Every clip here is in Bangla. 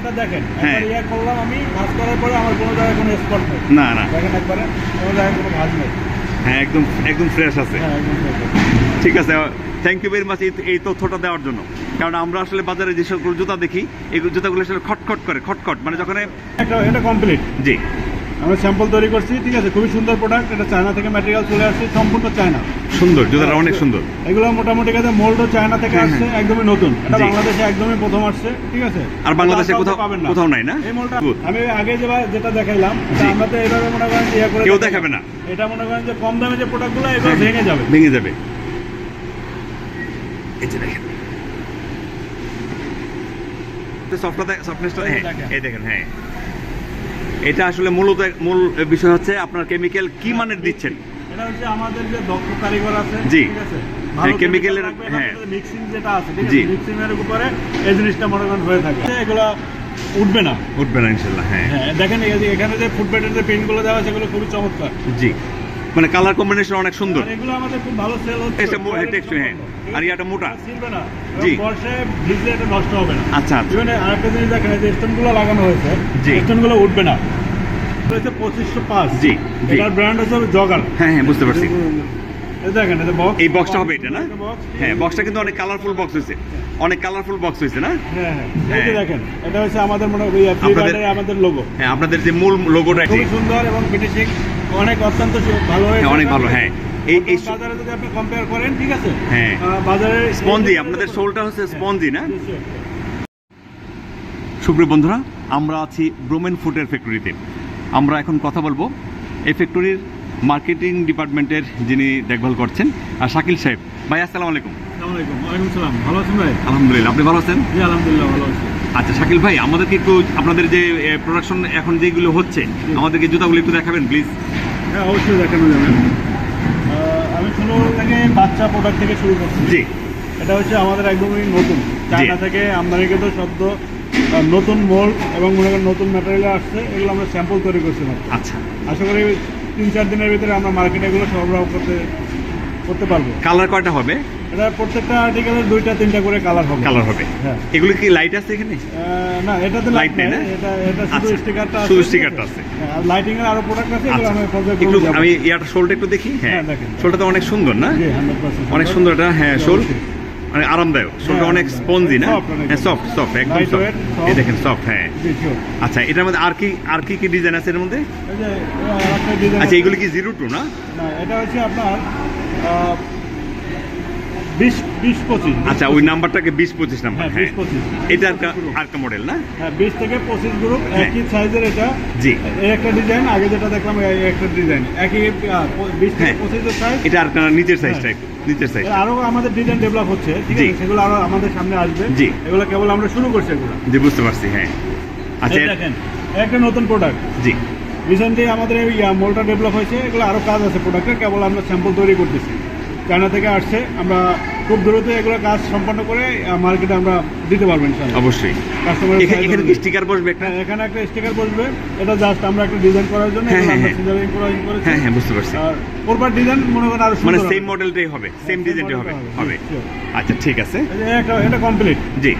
এটা দেখেন। হ্যাঁ। ইয়া করলাম আমি ভাঁজ করার পরে আমার কোনো জায়গায় কোনো স্পট নেই। না না। দেখেন একবারে কোনো জায়গায় কোনো ভাঁজ নেই। হ্যাঁ একদম একদম ফ্রেশ আছে। হ্যাঁ ঠিক ঠিক আছে থ্যাংক ইউ ভেরি মাচ এই তথ্যটা দেওয়ার জন্য। কারণ আমরা আসলে বাজারে যে সকল জুতা দেখি এই জুতাগুলো আসলে খটখট করে খটখট। মানে যখন এটা কমপ্লিট জি। আমরা স্যাম্পল তৈরি করছি ঠিক আছে? খুবই সুন্দর প্রোডাক্ট এটা চায়না থেকে ম্যাটেরিয়াল চলে আসছে সম্পূর্ণ চায়না। সুন্দর জুতাটা অনেক সুন্দর। এগুলো মোটামুটি কাছে মোল্ডও চায়না থেকে হ্যাঁ, আসছে একদমই নতুন। এটা বাংলাদেশে একদমই প্রথম আসছে ঠিক আছে? আর বাংলাদেশে কোথাও পাবেন না। কোথাও নাই না? এই Good. আমি আগে যে যেটা দেখাইলাম আমরা তো এইভাবে মনে করেন যে ইয়ে করে কেউ দেখাবে না। এটা মনে করেন যে কম দামে যে প্রোডাক্টগুলো এগুলো ভেঙে যাবে। ভেঙে যাবে। এই যে দেখেন। সফটটা সফটনেসটা হ্যাঁ এই দেখেন হ্যাঁ। এটা আসলে মূলত মূল বিষয় হচ্ছে আপনার কেমিক্যাল কি মানের দিচ্ছেন? এটা হচ্ছে আমাদের যে দক্ষ কারিগর আছে জি। ঠিক আছে? হ্যাঁ, হ্যাঁ। মিক্সিং যেটা আছে ঠিক আছে? মিক্সিং এর উপরে এই জিনিসটা মনে করেন হয়ে থাকে। এগুলো উঠবে না। উঠবে না ইনশাল্লাহ হ্যাঁ। হ্যাঁ দেখেন এখানে যে এখানে যে পেনগুলো দেওয়া আছে সেগুলো খুবই চমৎকার। জি। মানে কালার কম্বিনেশন অনেক সুন্দর। আর এগুলো আমাদের খুব ভালো সেল হচ্ছে। এটা হ্যাঁ। আর মোটা। ছিলবে না। জি। বর্ষায় ভিজলে এটা নষ্ট হবে না। আচ্ছা আচ্ছা। ইভেন আরেকটা জিনিস দেখেন এই যে স্টোনগুলো লাগানো হয়েছে জি। স্টোনগুলো উঠবে না। হচ্ছে পঁচিশশো পাঁচ। জি, জি। এটার ব্র্যান্ড হচ্ছে জগার হ্যাঁ হ্যাঁ বুঝতে পারছি। দেখেন এটা বক্স এই বক্সটা হবে এটা না? হ্যাঁ বক্সটা কিন্তু অনেক কালারফুল বক্স হয়েছে। অনেক কালারফুল বক্স হয়েছে না? হ্যাঁ হ্যাঁ। হ্যাঁ। দেখেন এটা হচ্ছে আমাদের মনে হয় আপনাদের- আমাদের লোগো হ্যাঁ আপনাদের যে মূল লোগোটা খুবই সুন্দর এবং ফিনিশিং অনেক অত্যন্ত ভালো হ্যাঁ, অনেক ভালো, হ্যাঁ। এই- এই বাজারে যদি আপনি কম্পেয়ার করেন ঠিক আছে? হ্যাঁ। স্পঞ্জি আপনাদের সোলটা হচ্ছে স্পঞ্জি না? জি, জি। সুপ্রিয় বন্ধুরা আমরা আছি ব্রোমেন ফুডের ফ্যাক্টরিতে আমরা এখন কথা বলব এই ফ্যাক্টরির মার্কেটিং ডিপার্টমেন্টের যিনি দেখভাল করছেন আর শাকিল সাহেব। ভাই আসসালামু আলাইকুম। ভালো আছেন ভাই? আলহামদুলিল্লাহ আপনি ভালো আছেন? জি আলহামদুলিল্লাহ ভালো আছি। আচ্ছা শাকিল ভাই আমাদেরকে একটু আপনাদের যে প্রোডাকশন এখন যেগুলো হচ্ছে আমাদেরকে জুতাগুলো একটু দেখাবেন প্লিজ হ্যাঁ অবশ্যই দেখানো যাবে। আমি শুরু থেকে বাচ্চা প্রোডাক্ট থেকে শুরু করছি। জি। এটা হচ্ছে আমাদের একদমই নতুন। চায়না থেকে আমদানিকৃত শব্দ আহ, নতুন মোল্ড এবং মনে করেন নতুন ম্যাটেরিয়াল আসছে এগুলো আমরা স্যাম্পল তৈরি করছি আচ্ছা। আশা করি তিন চার দিনের ভিতরে আমরা মার্কেটে এগুলো সরবরাহ করতে করতে পারব। কালার কয়টা হবে? এটা প্রত্যেকটা আর্টিকেলের দুইটা তিনটা করে কালার হবে। কালার হবে। হ্যাঁ। এগুলো কি লাইট আছে এখানে? না এটাতে লাইট নেই না? এটা এটা শুধু আচ্ছা, স্টিকারটা শুধু স্টিকারটা আছে। আর লাইটিং এর আরও প্রোডাক্ট আছে এগুলো আচ্ছা। আমি পর্যায়ে একটু আমি ইয়ার শোলটা একটু দেখি। হ্যাঁ হ্যাঁ, দেখেন। শোলটা তো অনেক সুন্দর না? অনেক সুন্দর এটা হ্যাঁ শোল। মানে আরেমদায়ক। শোলটা হ্যাঁ, অনেক স্পঞ্জি না? হ্যাঁ সফট সফট একদম সফট এই দেখেন সফট হ্যাঁ। আচ্ছা এটার মধ্যে আর কি আর কি কি ডিজাইন আছে এর মধ্যে? আচ্ছা আছে। এগুলো কি জিরো টু না? এটা হচ্ছে আপনার বিশ বিশ পঁচিশ আচ্ছা ওই নাম্বারটাকে বিশ পঁচিশ নাম্বার হ্যাঁ হ্যাঁ। বিশ পঁচিশ এটা একটা আরেকটা মডেল না? হ্যাঁ বিশ থেকে পঁচিশ গ্রুপ হ্যাঁ। একই সাইজের এটা। জি। এই একটা ডিজাইন আগে যেটা দেখলাম এই একটা ডিজাইন একই বিশ থেকে হ্যাঁ। পঁচিশের সাইজ এটা আর নিচের সাইজটা। একটু নিচের সাইজ আরও আমাদের ডিজাইন ডেভেলপ হচ্ছে ঠিক আছে? সেগুলো আরও আমাদের সামনে আসবে। জি। এগুলো কেবল আমরা শুরু করছি এগুলো। জি বুঝতে পারছি হ্যাঁ। আচ্ছা দেখেন একটা নতুন প্রোডাক্ট জি। রিসেন্টলি আমাদের এই মোলটা ডেভেলপ হয়েছে এগুলো আরও কাজ আছে প্রোডাক্টের কেবল আমরা স্যাম্পল তৈরি করতেছি। চায়না থেকে আসছে। আমরা খুব দ্রুত এগুলো কাজ সম্পন্ন করে মার্কেটে আমরা দিতে পারব ইনশাআল্লাহ অবশ্যই। কাস্টমার এখানে এখানে কি স্টিকার বসবে একটা? এখানে একটা স্টিকার বসবে। এটা জাস্ট আমরা একটা ডিজাইন করার জন্য হ্যাঁ, হ্যাঁ, হ্যাঁ। হ্যাঁ বুঝতে পারছি। আর পরবার ডিজাইন মনে করেন আরও মানে সেম মডেলটাই হবে। সেম ডিজাইনটাই হবে হবে। আচ্ছা ঠিক আছে। একটা এটা কমপ্লিট জি।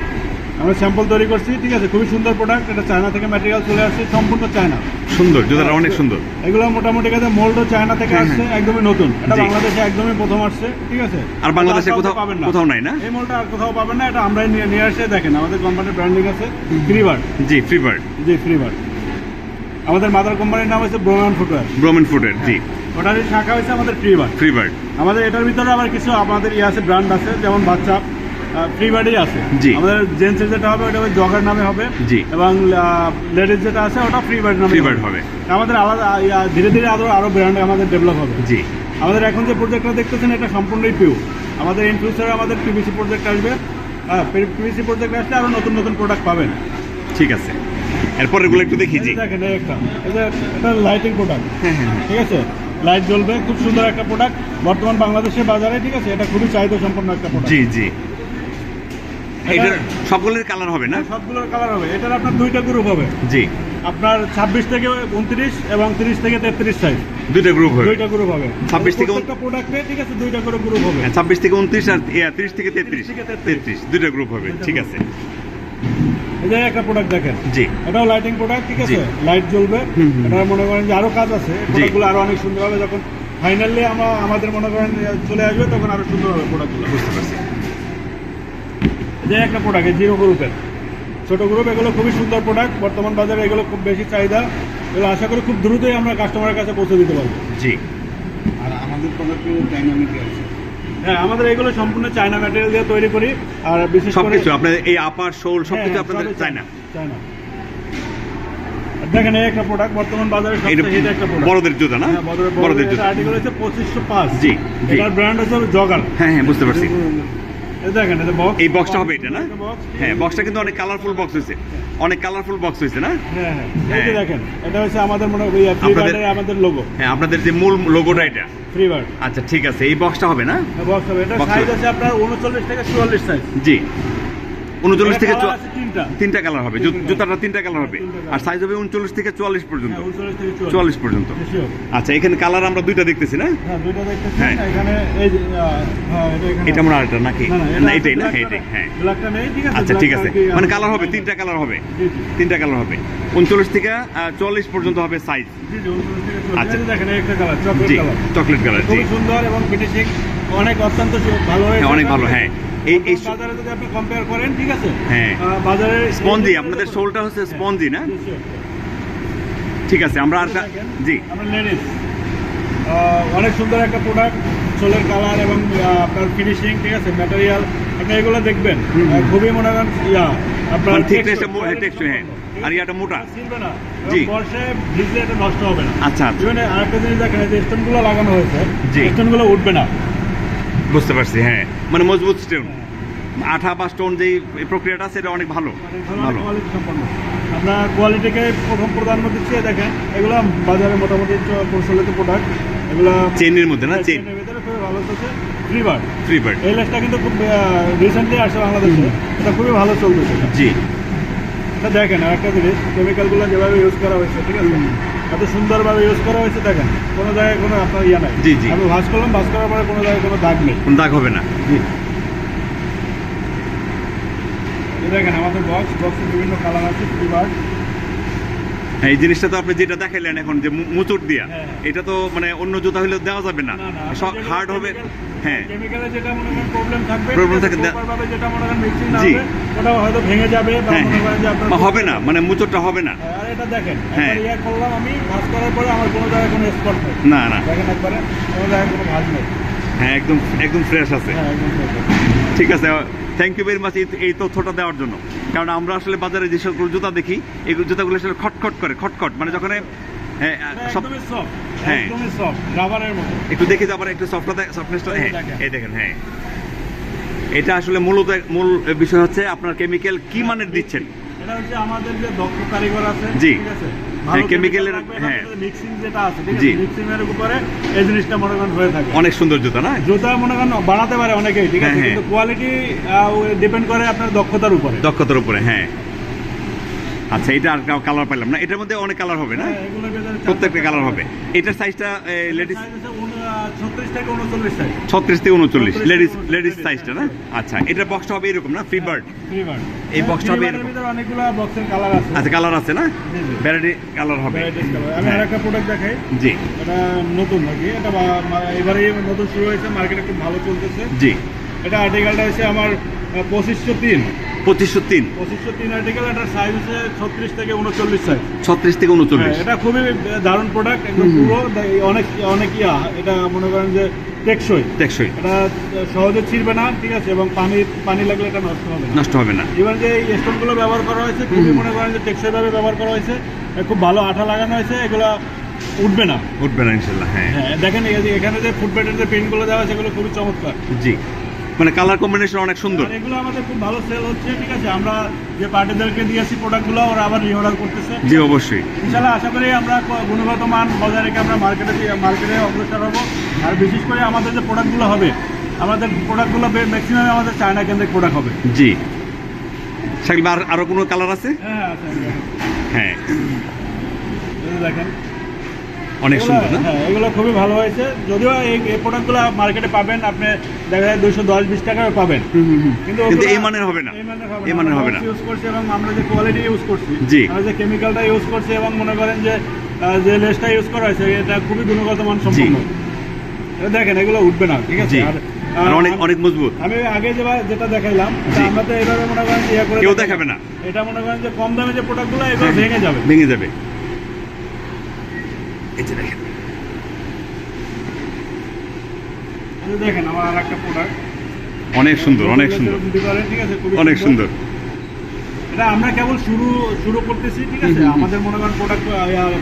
আমরা স্যাম্পল তৈরি করছি ঠিক আছে? খুবই সুন্দর প্রোডাক্ট এটা চায়না থেকে ম্যাটেরিয়াল চলে আসছে সম্পূর্ণ চায়না। সুন্দর জুতাটা অনেক সুন্দর। এগুলো মোটামুটি কাছে মোল্ডও চায়না থেকে হ্যাঁ, আসছে একদমই নতুন। এটা বাংলাদেশে একদমই প্রথম আসছে ঠিক আছে? আর বাংলাদেশে কোথাও পাবেন না। কোথাও নাই না? এই মোলটা আর কোথাও পাবেন না এটা আমরাই নিয়ে নিয়ে আসে দেখেন আমাদের কোম্পানির ব্র্যান্ডিং আছে ফ্রিবার্ড জি ফ্রিবার্ড জি ফ্রিবার্ড আমাদের মাদার কোম্পানির নাম হচ্ছে ব্রোমেন ফুটওয়্যার ব্রোমেন ফুডের জি। ওটার শাখা হচ্ছে আমাদের ফ্রিবার্ড ফ্রিবার্ড আমাদের এটার ভিতরে আবার কিছু আমাদের ইয়ে আছে ব্র্যান্ড আছে যেমন বাচ্চা ফ্রিবার্ডই আছে। জি। আমাদের জেন্টসের যেটা হবে ওটা জগার নামে হবে জি। এবং লেডিস যেটা আছে ওটা ফ্রিবার্ড নামে ফ্রিবার্ড হবে। আমাদের আলাদা ধীরে ধীরে আরও আরও ব্র্যান্ড আমাদের ডেভেলপ হবে। জি। আমাদের এখন যে প্রজেক্টটা দেখতেছেন এটা সম্পূর্ণই পিউ আমাদের ইন ফিউচারে আমাদের পিভিসি প্রজেক্ট আসবে। হ্যাঁ পিভিসি প্রজেক্ট আসলে আরও নতুন নতুন প্রোডাক্ট পাবেন। ঠিক আছে। এরপর এগুলো একটু দেখি জি। দেখেন একটা। এটা লাইটিং প্রোডাক্ট হ্যাঁ হ্যাঁ। ঠিক আছে? লাইট জ্বলবে খুব সুন্দর একটা প্রোডাক্ট বর্তমান বাংলাদেশের বাজারে ঠিক আছে? এটা খুবই চাহিদা সম্পন্ন একটা প্রোডাক্ট জি জি। এটার সকলের কালার হবে না? সবগুলোর কালার হবে। এটার আপনার দুইটা গ্রুপ হবে। জি। আপনার ছাব্বিশ থেকে উনত্রিশ এবং তিরিশ থেকে তেত্রিশ সাইজ দুইটা গ্রুপ হবে। দুইটা গ্রুপ হবে। 26 থেকে প্রোডাক্টে ঠিক আছে দুইটা করে গ্রুপ হবে। হ্যাঁ ছাব্বিশ থেকে উনত্রিশ আর তিরিশ থেকে তেত্রিশ। 30 থেকে 33 তেত্রিশ দুইটা গ্রুপ হবে ঠিক আছে। যে একটা প্রোডাক্ট দেখেন। জি। এটাও লাইটিং প্রোডাক্ট ঠিক আছে? লাইট জ্বলবে। এটা মনে করেন যে আরও কাজ আছে। প্রোডাক্টগুলো আরও অনেক সুন্দর হবে যখন ফাইনালি আমরা আমাদের মনে করেন চলে আসবে তখন আরও সুন্দর হবে প্রোডাক্টগুলো বুঝতে পারছি। যে একটা প্রোডাক্ট জিরো গ্রুপের ছোট গ্রুপ এগুলো খুবই সুন্দর প্রোডাক্ট বর্তমান বাজারে এগুলো খুব বেশি চাহিদা। এগুলো আশা করি খুব দ্রুতই আমরা কাস্টমারের কাছে পৌঁছে দিতে পারব। জি। আর আমাদের প্রোডাক্টের ডাইনামিক আছে হ্যাঁ আমাদের এগুলো সম্পূর্ণ চায়না ম্যাটেরিয়াল দিয়ে তৈরি করি। আর বিশেষ করে সবকিছু আপনাদের এই আপার শোল সবকিছু হ্যাঁ, আপনাদের সবই চাই না চায়না দেখেন এই একটা প্রোডাক্ট বর্তমান বাজারে সবচেয়ে হিট একটা প্রোডাক্ট বড়দের জুতা না? বড়দের জুতা। আর্টিকেল হচ্ছে পঁচিশশো পাঁচ। জি, জি। এটার ব্র্যান্ড হচ্ছে জগার হ্যাঁ হ্যাঁ বুঝতে পারছি। দেখেন এটা বক্স এই বক্সটা হবে এটা না? হ্যাঁ বক্সটা কিন্তু অনেক কালারফুল বক্স হয়েছে অনেক কালারফুল বক্স হয়েছে না? হ্যাঁ হ্যাঁ। দেখেন এটা হচ্ছে আমাদের মনে হয় আপনাদের- আমাদের লোগো হ্যাঁ আপনাদের যে মূল লোগোটা এটা। আচ্ছা ঠিক আছে এই বক্সটা হবে না? বক্স হবে। এটা সাইজ আছে আপনার উনচল্লিশ থেকে চুয়াল্লিশ সাইজ জি। উনচল্লিশ থেকে চুয়া- তিনটা। তিনটা কালার হবে। জুতাটা তিনটা কালার হবে। আর সাইজ হবে উনচল্লিশ থেকে চুয়াল্লিশ পর্যন্ত। হ্যাঁ চুয়াল্লিশ। পর্যন্ত। আচ্ছা এখানে কালার আমরা দুইটা দেখতেছি না? হ্যাঁ হ্যাঁ। হ্যাঁ এটা মনে হয় আরেকটা নাকি? না, না, না এটা এটাই না? হ্যাঁ এটাই হ্যাঁ। আচ্ছা ঠিক আছে। কি মানে কালার হবে তিনটা কালার হবে। তিনটা কালার হবে। উনচল্লিশ থেকে চুয়াল্লিশ পর্যন্ত হবে সাইজ। আচ্ছা। চকলেট কালার চকলেট কালার জি সুন্দর এবং ফিনিশিং অনেক অত্যন্ত ভালো হ্যাঁ, অনেক ভালো, হ্যাঁ। এই- এই বাজারে যদি আপনি কম্পেয়ার করেন ঠিক আছে হ্যাঁ। বাজারে স্পঞ্জি আপনাদের সোলটা হচ্ছে স্পঞ্জি না জি, জি। ঠিক আছে আমরা আর জি আমরা লেডিস অনেক সুন্দর একটা প্রোডাক্ট সোলের কালার এবং আপনার ফিনিশিং ঠিক আছে ম্যাটেরিয়াল আপনি এগুলো দেখবেন হুম, হুম। আহ, খুবই মনে করেন ইয়া আপনার মানে হ্যাঁ। আর ইয়াটা মোটা। ছিলবে না জি। এবং বর্ষায় ভিজলে এটা নষ্ট হবে না আচ্ছা আচ্ছা আরেকটা জিনিস দেখেন যে স্টোনগুলো লাগানো হয়েছে। স্টোনগুলো উঠবে না বুঝতে পারছি হ্যাঁ। মানে মজবুত স্টোন আঠা বা স্টোন যেই প্রক্রিয়াটা সেটা অনেক ভালো। ভালো আপনার কোয়ালিটিকে প্রথম প্রাধান্য দিচ্ছি এই দেখেন এগুলো বাজারে মোটামুটি প্রচলিত প্রোডাক্ট এগুলো চেনের মধ্যে না? চেন খুবই ভালো চলছে। বার্ড বার্ড এই লেসটা কিন্তু খুব রিসেন্টলি আসছে বাংলাদেশে। এটা খুবই ভালো চলতেছে। জি। এটা দেখেন আর একটা জিনিস কেমিক্যালগুলো যেভাবে ইউজ করা হয়েছে ঠিক আছে? এত সুন্দরভাবে ইউজ করা হয়েছে দেখেন কোনো জায়গায় কোনো আপনার ইয়া নাই। জি, জি। আমি ভাস করলাম ভাস করার পরে কোনো জায়গায় কোনো দাগ নেই। কোনো দাগ হবে না। জি। দেখেন আমাদের বক্স বক্সের বিভিন্ন কালার আছে হ্যাঁ, এই জিনিসটা তো আপনি যেটা দেখাইলেন এখন যে মুচুর দিয়া হ্যাঁ। এটা তো মানে অন্য জুতা হলে দেওয়া যাবে না। হার্ড হবে হ্যাঁ। কেমিক্যালে যেটা মনে করেন প্রবলেম থাকবে Problem থাকে, দে- proper ভাবে যেটা মনে করেন মিক্সিং না হবে ওটা হয়তো ভেঙে যাবে বা হ্যাঁ মনে করেন যে আপনার হবে না মানে মুচুরটা হবে না। হ্যাঁ, আর এটা দেখেন হ্যাঁ। একবার ইয়ে করলাম আমি ভাঁজ করার পরে আমার কোনো জায়গায় কোনো স্পট নেই। না না। দেখেন একবারে কোনো জায়গায় কোনো ভাঁজ নেই। হ্যাঁ একদম একদম ফ্রেশ আছে। হ্যাঁ একদম। ঠিক আছে থ্যাংক ইউ ভেরি মাচ এই তথ্যটা দেওয়ার জন্য। কারণ আমরা আসলে বাজারে যে সকল জুতা দেখি এই জুতাগুলো আসলে খটখট করে খটখট। মানে যখন হ্যাঁ, হ্যাঁ। একটু দেখে যাবার একটু সফটটা সফটনেসটা হ্যাঁ এই দেখেন হ্যাঁ। এটা আসলে মূলত মূল বিষয় হচ্ছে আপনার কেমিক্যাল কি মানের দিচ্ছেন? এটা হচ্ছে আমাদের যে দক্ষ কারিগর আছে জি। ঠিক আছে? হ্যাঁ, হ্যাঁ। মিক্সিং যেটা আছে ঠিক আছে? মিক্সিং এর উপরে এই জিনিসটা মনে করেন হয়ে থাকে। অনেক সুন্দর জুতা না? জুতা মনে করেন বানাতে পারে অনেকেই ঠিক আছে? হ্যাঁ। কিন্তু কোয়ালিটি ডিপেন্ড করে আপনার দক্ষতার উপরে। দক্ষতার উপরে হ্যাঁ। আচ্ছা এটা আর কালার পাইলাম না। এটার মধ্যে অনেক কালার হবে না? প্রত্যেকটা কালার হবে। এটার সাইজটা লেডিস size আছে উন- আহ, 36 থেকে 39 সাইজ ছত্রিশ থেকে উনচল্লিশ লেডিস লেডিস সাইজটা না? আচ্ছা এটার বক্সটা হবে এরকম না? ফ্রি বার্ড এই box টা হবে এরকম। ভিতরে অনেকগুলো বক্সের কালার আছে। আচ্ছা কালার আছে না। ভ্যারাইটি কালার হবে। আমি হ্যাঁ। আরেকটা প্রোডাক্ট দেখাই। জি। এটা নতুন নাকি? এটা এবারেই নতুন শুরু হয়েছে। মার্কেটে খুব ভালো চলতেছে। জি। এটা আর্টিকেলটা হচ্ছে আমার পঁচিশশো তিন। পঁচিশশো তিন। পঁচিশশো তিন আর্টিকেল এটার সাইজ হচ্ছে ছত্রিশ থেকে উনচল্লিশ সাইজ ছত্রিশ থেকে উনচল্লিশ। এটা খুবই দারুণ প্রোডাক্ট একদম। পুরো অনেক অনেক ইয়া এটা মনে করেন যে টেকসই। টেকসই। এটা সহজে ছিড়বে না ঠিক আছে এবং পানি পানি লাগলে এটা নষ্ট হবে নষ্ট হবে না। এবার যে এই স্টোনগুলো ব্যবহার করা হয়েছে খুবই মনে করেন যে টেকসই ভাবে ব্যবহার করা হয়েছে খুব ভালো আঠা লাগানো হয়েছে এগুলো উঠবে না। উঠবে না ইনশাল্লাহ হ্যাঁ। হ্যাঁ দেখেন যে এখানে যে ফুটপ্যাটের যে প্রিন্টগুলো দেওয়া আছে এগুলো খুবই চমৎকার। জি। মানে কালার কম্বিনেশন অনেক সুন্দর। এগুলো আমাদের খুব ভালো সেল হচ্ছে ঠিক আছে? আমরা যে পার্টিদেরকে দিয়েছি প্রোডাক্টগুলো ওরা আবার রিঅর্ডার করতেছে। জি অবশ্যই। ইনশাল্লাহ আশা করি আমরা গুণগত মান বজায় রেখে আমরা মার্কেটে মার্কেটে অগ্রসর হব। আর বিশেষ করে আমাদের যে প্রোডাক্টগুলো হবে আমাদের প্রোডাক্টগুলো ম্যাক্সিমাম আমাদের চায়না কেন্দ্রিক প্রোডাক্ট হবে। জি। শাকিল আর আরও কোনো কালার আছে? হ্যাঁ হ্যাঁ। দেখেন। অনেক সুন্দর না? হ্যাঁ এগুলো খুবই ভালো হয়েছে। যদিও এই এই প্রোডাক্টগুলো মার্কেটে পাবেন আপনি দেখা যায় দুশো দশ বিশ টাকায় পাবেন। কিন্তু কিন্তু এই মানের হবে না। এই মানের হবে না। ইউজ করছি এবং আমরা যে কোয়ালিটি ইউজ করছি জি। আমরা যে কেমিক্যালটা ইউজ করছি এবং মনে করেন যে যে লেসটা ইউজ করা হয়েছে এটা খুবই গুণগত মান সম্পন্ন। দেখেন এগুলো উঠবে না ঠিক আছে? আর অনেক অনেক মজবুত। আমি আগে যেটা- দেখাইলাম আমরা তো এইভাবে মনে করেন যে ইয়ে কেউ দেখাবে না। এটা মনে করেন যে কম দামে যে প্রোডাক্টগুলো এগুলো ভেঙে যাবে। ভেঙে যাবে। এই যে দেখেন দেখেন আমার আর একটা প্রোডাক্ট অনেক সুন্দর অনেক সুন্দর। ঠিক আছে? অনেক সুন্দর। এটা আমরা কেবল শুরু শুরু করতেছি ঠিক আছে। আমাদের মনে করেন প্রোডাক্ট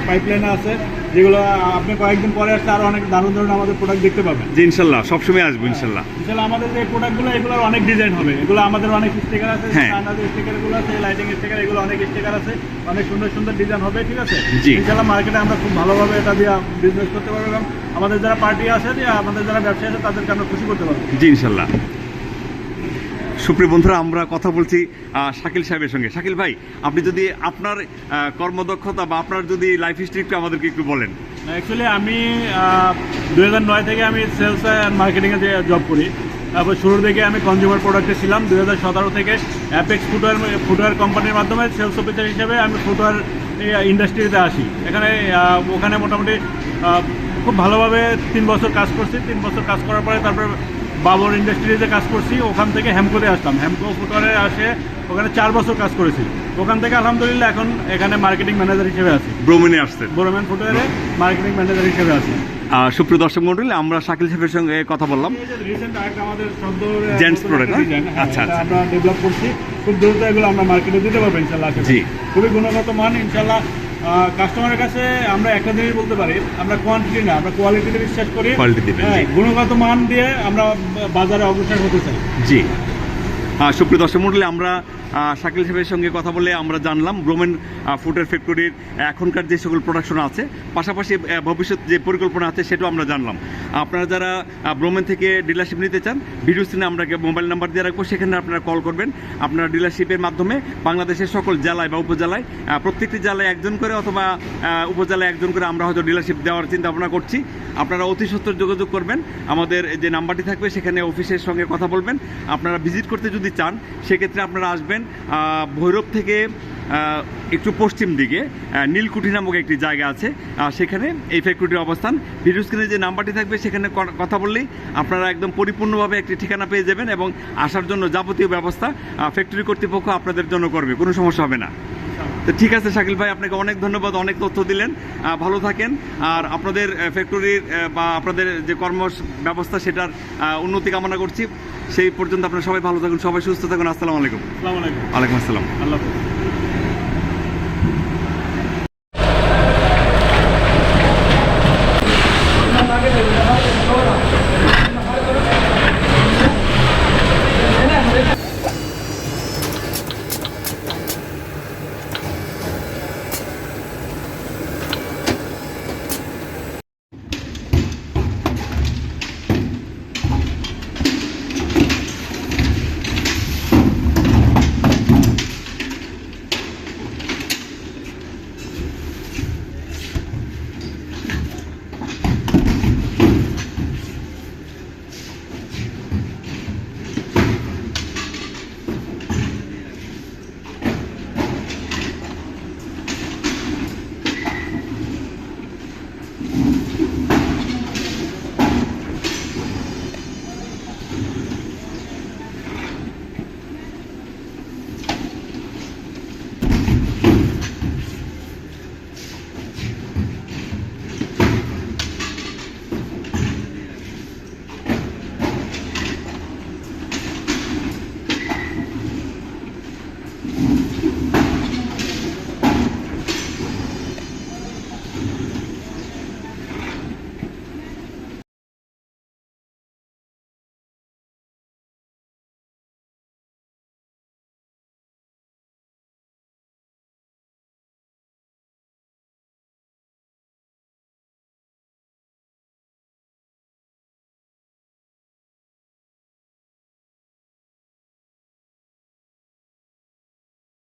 পাইপলাইনে আছে। যেগুলো আপনি কয়েকদিন পরে আসলে আরও অনেক দারুণ দারুণ আমাদের প্রোডাক্ট দেখতে পাবেন। জি ইনশাল্লাহ সবসময় আসব ইনশাল্লাহ। ইনশাল্লাহ আমাদের যে প্রোডাক্টগুলো এগুলোর অনেক ডিজাইন হবে। এগুলো আমাদের অনেক স্টিকার আছে হ্যাঁ। স্ট্যান্ডার্ড স্টিকারগুলো আছে লাইটিং স্টিকার এগুলো অনেক স্টিকার আছে। অনেক সুন্দর সুন্দর ডিজাইন হবে ঠিক আছে? জি। ইনশাল্লাহ মার্কেটে আমরা খুব ভালোভাবে এটা দিয়ে বিজনেস করতে পারব এবং আমাদের যারা পার্টি আছে আমাদের যারা ব্যবসায়ী আছে তাদেরকে আমরা খুশি করতে পারব। জি ইনশাল্লাহ। সুপ্রিয় বন্ধুরা, আমরা কথা বলছি শাকিল সাহেবের সঙ্গে। শাকিল ভাই, আপনি যদি আপনার কর্মদক্ষতা বা আপনার যদি লাইফ হিস্ট্রি আমাদেরকে একটু বলেন। অ্যাকচুয়ালি আমি দু নয় থেকে আমি সেলস অ্যান্ড মার্কেটিংয়ে যে জব করি, তারপর শুরুর দিকে আমি কনজিউমার প্রোডাক্টে ছিলাম। দু সতেরো থেকে অ্যাপেক্স ফুটওয়ার ফুটওয়ার কোম্পানির মাধ্যমে সেলস অফিসার হিসেবে আমি ফুটওয়ার ইন্ডাস্ট্রিতে আসি। এখানে ওখানে মোটামুটি খুব ভালোভাবে তিন বছর কাজ করছি। তিন বছর কাজ করার পরে তারপরে বাবর ইন্ডাস্ট্রিতে কাজ করছি ওখান থেকে হ্যামকোতে আসতাম হ্যামকো ফুটওয়ারে আসে ওখানে চার বছর কাজ করেছি। ওখান থেকে আলহামদুলিল্লাহ এখন এখানে মার্কেটিং ম্যানেজার হিসেবে আছি। ব্রোমেনে আসছেন ব্রোমেন ফুটওয়ারে মার্কেটিং ম্যানেজার হিসেবে আছি। সুপ্রিয় দর্শক মন্ডলী আমরা শাকিল সাহেবের সঙ্গে কথা বললাম। design, হ্যাঁ, আচ্ছা, আচ্ছা। আমরা ডেভেলপ করছি। খুব দ্রুত এগুলো আমরা মার্কেটে দিতে পারব ইনশাল্লাহ জি। খুবই গুণগত মান ইনশাল্লাহ কাস্টমারের কাছে আমরা একটা জিনিস বলতে পারি আমরা কোয়ান্টিটি না আমরা কোয়ালিটিতে বিশ্বাস করি। হ্যাঁ। গুণগত মান দিয়ে আমরা বাজারে অগ্রসর হতে চাই। জি। সুপ্রিয় দর্শক মন্ডলী, আমরা শাকিল সাহেবের সঙ্গে কথা বলে আমরা জানলাম ব্রোমেন ফুডের ফ্যাক্টরির এখনকার যে সকল প্রোডাকশন আছে, পাশাপাশি ভবিষ্যৎ যে পরিকল্পনা আছে সেটাও আমরা জানলাম। আপনারা যারা ব্রোমেন থেকে ডিলারশিপ নিতে চান ভিডিও স্ক্রিনে আমরা মোবাইল নাম্বার দিয়ে রাখব, সেখানে আপনারা কল করবেন। আপনারা ডিলারশিপের মাধ্যমে বাংলাদেশের সকল জেলায় বা উপজেলায় প্রত্যেকটি জেলায় একজন করে অথবা উপজেলায় একজন করে আমরা হয়তো ডিলারশিপ দেওয়ার চিন্তা ভাবনা করছি। আপনারা অতি সত্তর যোগাযোগ করবেন। আমাদের যে নাম্বারটি থাকবে, সেখানে অফিসের সঙ্গে কথা বলবেন। আপনারা ভিজিট করতে যদি চান, সেক্ষেত্রে আপনারা আসবেন ভৈরব থেকে একটু পশ্চিম দিকে নীলকুঠি নামক একটি জায়গা আছে। সেখানে এই ফ্যাক্টরিটির অবস্থান। ভিডিও স্ক্রিনে যে নাম্বারটি থাকবে, সেখানে কথা বললেই আপনারা একদম পরিপূর্ণভাবে একটি ঠিকানা পেয়ে যাবেন এবং আসার জন্য যাবতীয় ব্যবস্থা ফ্যাক্টরি কর্তৃপক্ষ আপনাদের জন্য করবে, কোনো সমস্যা হবে না। তো ঠিক আছে শাকিল ভাই আপনাকে অনেক ধন্যবাদ অনেক তথ্য দিলেন। ভালো থাকেন। আর আপনাদের ফ্যাক্টরির বা আপনাদের যে কর্ম ব্যবস্থা সেটার উন্নতি কামনা করছি। সেই পর্যন্ত আপনারা সবাই ভালো থাকুন সবাই সুস্থ থাকুন। আসসালামু আলাইকুম। আসসালামু আলাইকুম। আলাইকুম আসসালাম। আল্লাহ